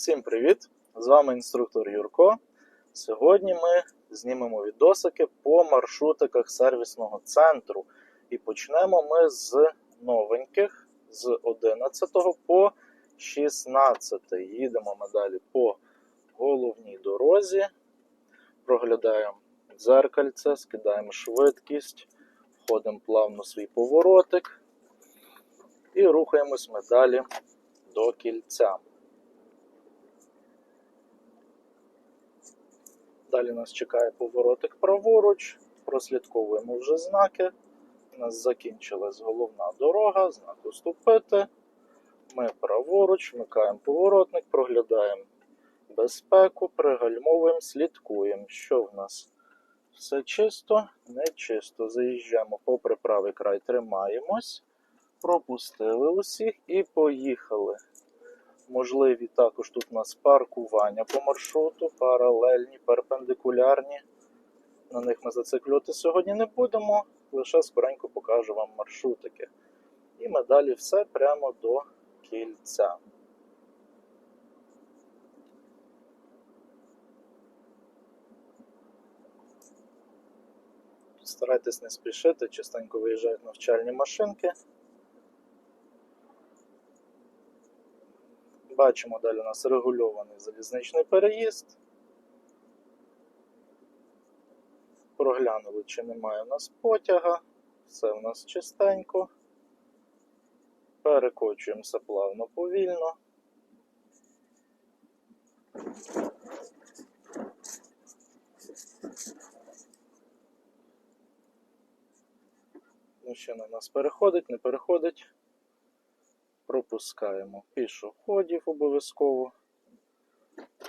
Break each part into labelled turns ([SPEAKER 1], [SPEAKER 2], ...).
[SPEAKER 1] Всім привіт! З вами інструктор Юрко. Сьогодні ми знімемо відосики по маршрутиках сервісного центру. І почнемо ми з новеньких з 11 по 16. Їдемо ми далі по головній дорозі, проглядаємо дзеркальце, скидаємо швидкість, входимо плавно свій поворотик і рухаємось ми далі до кільця. Далі нас чекає поворотик праворуч, прослідковуємо вже знаки. У нас закінчилась головна дорога, знак уступити. Ми праворуч, вмикаємо поворотник, проглядаємо безпеку, пригальмовуємо, слідкуємо. Що в нас? Все чисто, не чисто. Заїжджаємо попри правий край, тримаємось, пропустили усіх і поїхали. Можливі також тут у нас паркування по маршруту, паралельні, перпендикулярні. На них ми зациклювати сьогодні не будемо, лише скоренько покажу вам маршрутики. І ми далі все прямо до кільця. Старайтесь не спішити, частенько виїжджають навчальні машинки. Бачимо далі у нас регульований залізничний переїзд. Проглянули, чи немає у нас потяга. Все у нас чистенько. Перекочуємося плавно повільно. Мужчина у нас переходить, не переходить пропускаємо пішоходів обов'язково.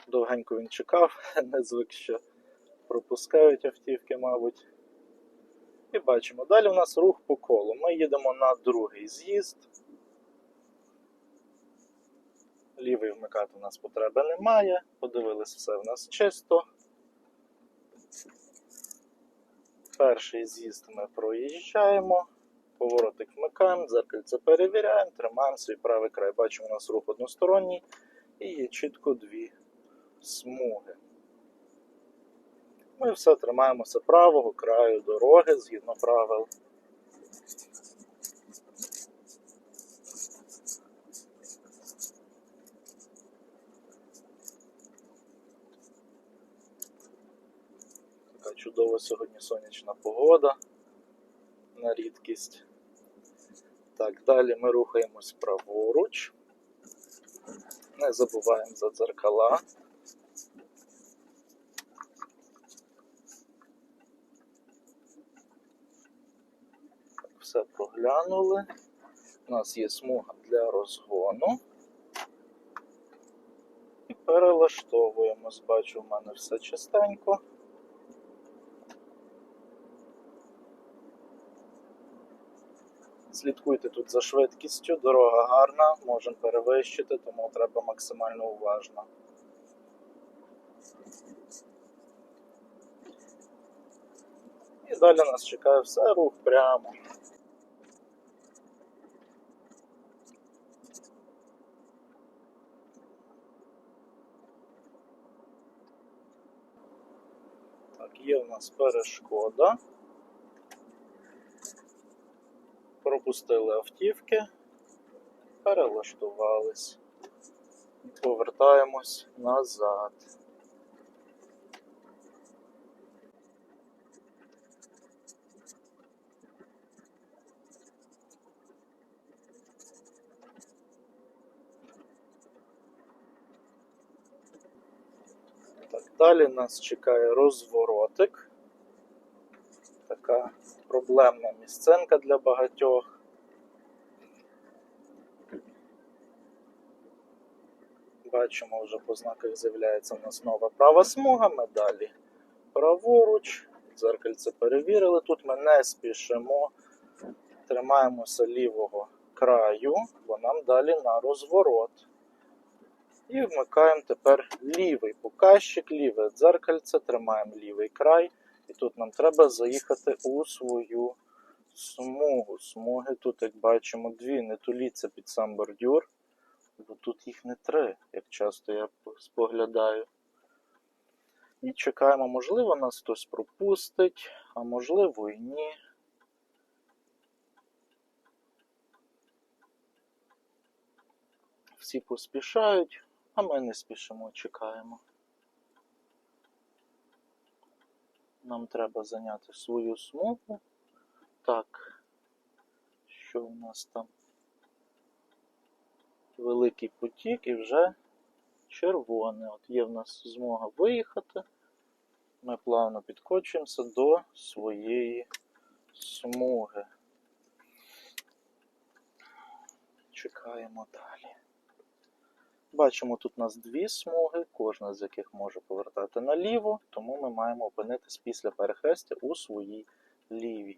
[SPEAKER 1] Довгенько він чекав, не звик, що пропускають автівки, мабуть. І бачимо, далі у нас рух по колу. Ми їдемо на другий з'їзд. Лівий вмикати у нас потреби немає. Подивились, все в нас чисто. Перший з'їзд ми проїжджаємо. Поворотик вмикаємо, дзеркальце перевіряємо, тримаємо свій правий край. Бачимо, у нас рух односторонній і є чітко дві смуги. Ми все тримаємося правого краю дороги згідно правил. Чудова сьогодні сонячна погода на рідкість. Так, далі ми рухаємось праворуч. Не забуваємо за дзеркала. Все проглянули. У нас є смуга для розгону. І перелаштовуємось. Бачу, в мене все чистенько. Слідкуйте тут за швидкістю, дорога гарна, можемо перевищити, тому треба максимально уважно. І далі нас чекає все, рух прямо. Так, є у нас перешкода. Пропустили автівки, перелаштувались і повертаємось назад. Далі нас чекає розворотик. Така проблемна місценка для багатьох. Бачимо, вже по знаках з'являється у нас нова права смуга, ми далі праворуч, дзеркальце перевірили. Тут ми не спішимо, тримаємося лівого краю, бо нам далі на розворот. І вмикаємо тепер лівий показчик, ліве дзеркальце, тримаємо лівий край. І тут нам треба заїхати у свою смугу. Смуги тут, як бачимо, дві не туліться під сам бордюр. Бо тут їх не три, як часто я споглядаю. І чекаємо, можливо, нас хтось пропустить, а можливо і ні. Всі поспішають, а ми не спішимо, чекаємо. Нам треба зайняти свою смугу. Так, що у нас там? Великий потік і вже червоне. От є в нас змога виїхати. Ми плавно підкочуємося до своєї смуги. Чекаємо далі. Бачимо, тут у нас дві смуги, кожна з яких може повертати наліво, тому ми маємо опинитись після перехрестя у своїй лівій.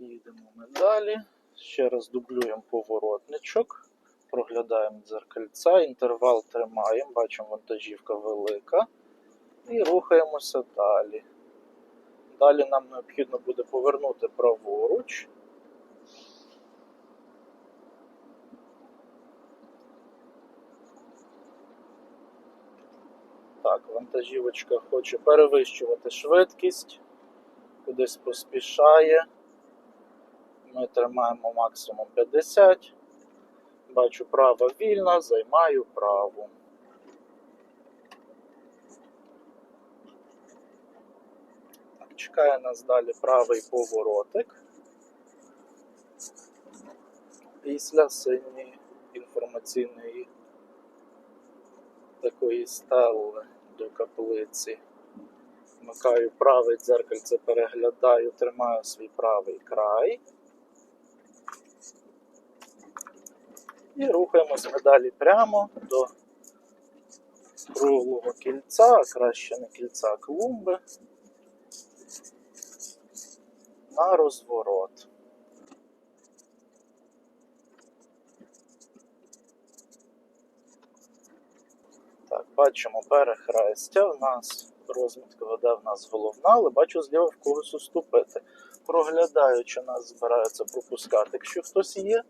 [SPEAKER 1] Їдемо ми далі. Ще раз дублюємо поворотничок, проглядаємо дзеркальця, інтервал тримаємо, бачимо вантажівка велика. І рухаємося далі. Далі нам необхідно буде повернути праворуч. Так, вантажівочка хоче перевищувати швидкість, кудись поспішає. Ми тримаємо максимум 50. Бачу права вільна, займаю праву. Чекає нас далі правий поворотик. Після синьої інформаційної такої стелли до каплиці. Вмикаю правий дзеркальце, переглядаю, тримаю свій правий край. І рухаємося далі прямо до круглого кільця, а краще не кільця а клумби. На розворот. Так, бачимо перехрестя. У нас розмітка веде в нас головна, але бачу зліва в когось уступити. Проглядаю, чи нас збираються пропускати, якщо хтось є.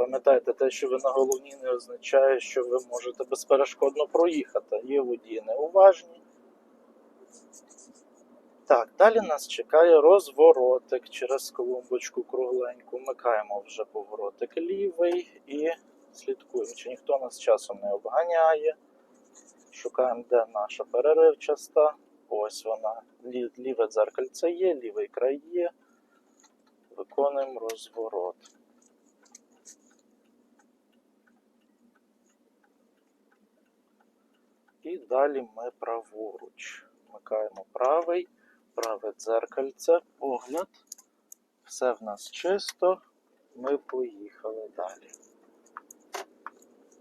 [SPEAKER 1] Пам'ятайте, те, що ви на головній не означає, що ви можете безперешкодно проїхати. Є водії неуважні. Так, далі нас чекає розворотик через колумбочку кругленьку. Вмикаємо вже поворотик лівий і слідкуємо, чи ніхто нас часом не обганяє. Шукаємо, де наша переривчаста. Ось вона. Ліве дзеркальце є, лівий край є. Виконуємо розворот. І далі ми праворуч. Вмикаємо правий, праве дзеркальце, погляд. Все в нас чисто. Ми поїхали далі.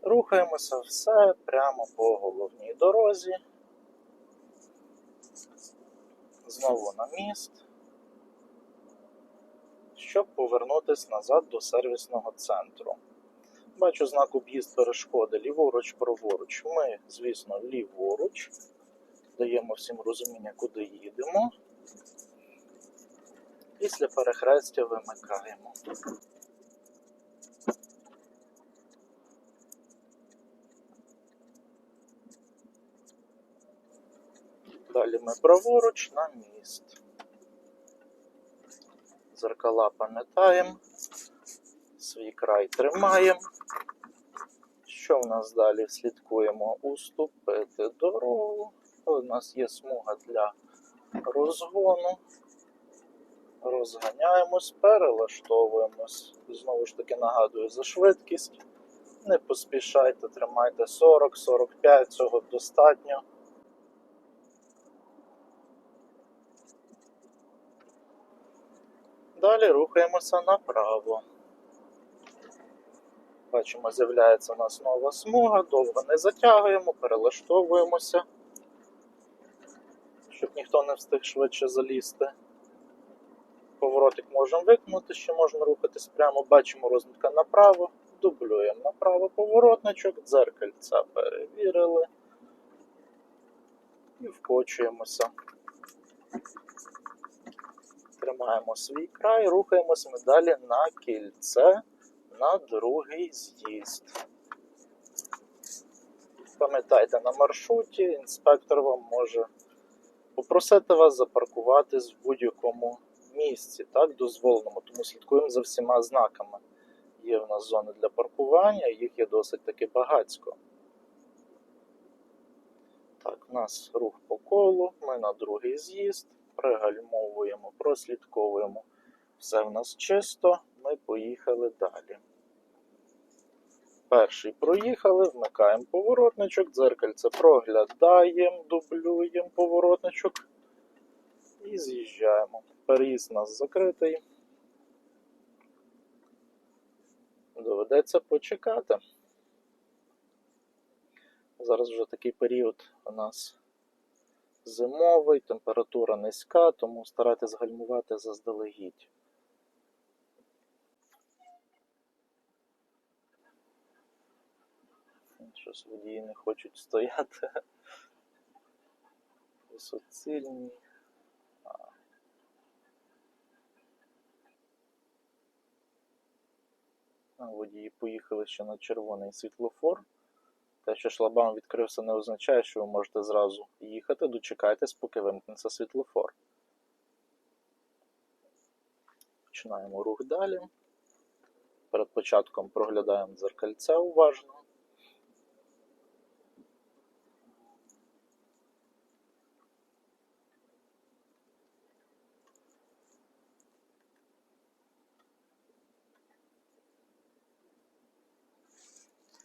[SPEAKER 1] Рухаємося все прямо по головній дорозі. Знову на міст. Щоб повернутися назад до сервісного центру. Бачу знак об'їзд перешкоди ліворуч, праворуч. Ми, звісно, ліворуч. Даємо всім розуміння, куди їдемо. Після перехрестя вимикаємо. Далі ми праворуч на міст. Зеркала пам'ятаємо. Свій край тримаємо. Що в нас далі? Слідкуємо уступити дорогу. У нас є смуга для розгону. Розганяємось, перелаштовуємось. Знову ж таки нагадую за швидкість. Не поспішайте, тримайте 40-45, цього достатньо. Далі рухаємося направо. Бачимо, з'являється у нас нова смуга, довго не затягуємо, перелаштовуємося, щоб ніхто не встиг швидше залізти. Поворотик можемо виконати, ще можна рухатись прямо, бачимо розмітка направо, дублюємо направо поворотничок, дзеркальця перевірили і вкочуємося. Тримаємо свій край, рухаємось ми далі на кільце, на другий з'їзд. Пам'ятайте, на маршруті інспектор вам може попросити вас запаркуватись в будь-якому місці, так, дозволеному, тому слідкуємо за всіма знаками. Є в нас зони для паркування, їх є досить таки багатько. Так, у нас рух по колу, ми на другий з'їзд, пригальмовуємо, прослідковуємо. Все в нас чисто, ми поїхали далі. Перший проїхали, вмикаємо поворотничок, дзеркальце проглядаємо, дублюємо поворотничок і з'їжджаємо. Переїзд у нас закритий. Доведеться почекати. Зараз вже такий період у нас зимовий, температура низька, тому старайтесь гальмувати заздалегідь. Щось водії не хочуть стояти. А, водії поїхали ще на червоний світлофор. Те, що шлагбаум відкрився, не означає, що ви можете зразу їхати, дочекайтесь, поки вимкнеться світлофор. Починаємо рух далі. Перед початком проглядаємо дзеркальце уважно.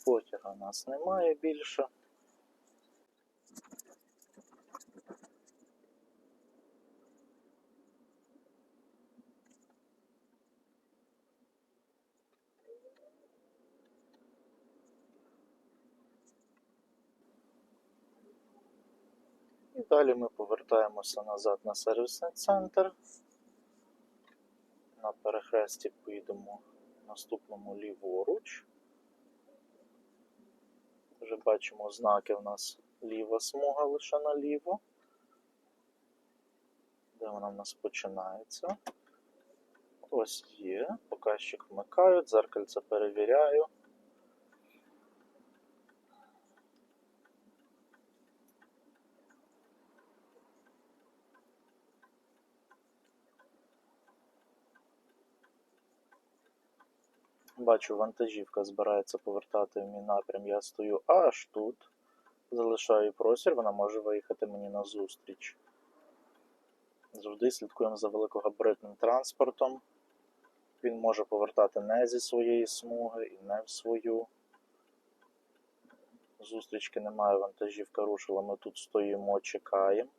[SPEAKER 1] Потяга у нас немає більше. Далі ми повертаємося назад на сервісний центр. На перехресті поїдемо наступному ліворуч. Вже бачимо знаки у нас ліва смуга лише наліво. Де вона в нас починається? Ось є. Показчик вмикаю, дзеркальце перевіряю. Бачу, вантажівка збирається повертати в мій напрям. Я стою аж тут. Залишаю простір, вона може виїхати мені на зустріч. Завжди слідкуємо за великогабаритним транспортом. Він може повертати не зі своєї смуги і не в свою. Зустрічки немає, вантажівка рушила, ми тут стоїмо, чекаємо.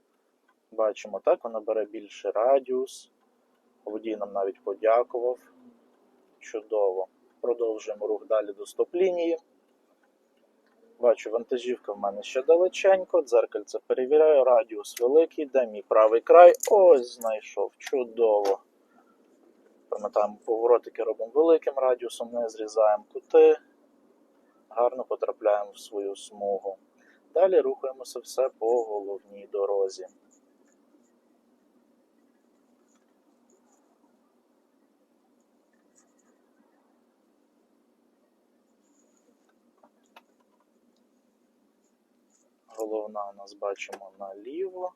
[SPEAKER 1] Бачимо, так, вона бере більший радіус. Водій нам навіть подякував. Чудово. Продовжуємо рух далі до стоп-лінії. Бачу, вантажівка в мене ще далеченько, дзеркальце перевіряю, радіус великий, де мій правий край. Ось знайшов. Чудово. Пам'ятаємо, поворотики робимо великим радіусом, не зрізаємо кути, гарно потрапляємо в свою смугу. Далі рухаємося все по головній дорозі. Головна у нас бачимо наліво.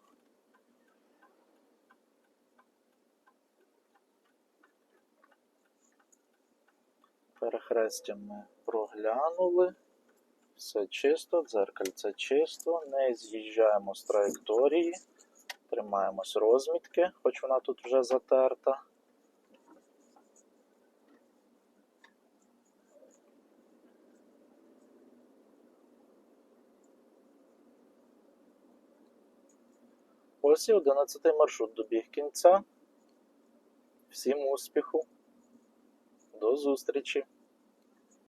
[SPEAKER 1] Перехрестя ми проглянули. Все чисто, дзеркальце чисто, не з'їжджаємо з траєкторії, тримаємось розмітки, хоч вона тут вже затерта. Ось і 11 маршрут добіг кінця. Всім успіху. До зустрічі!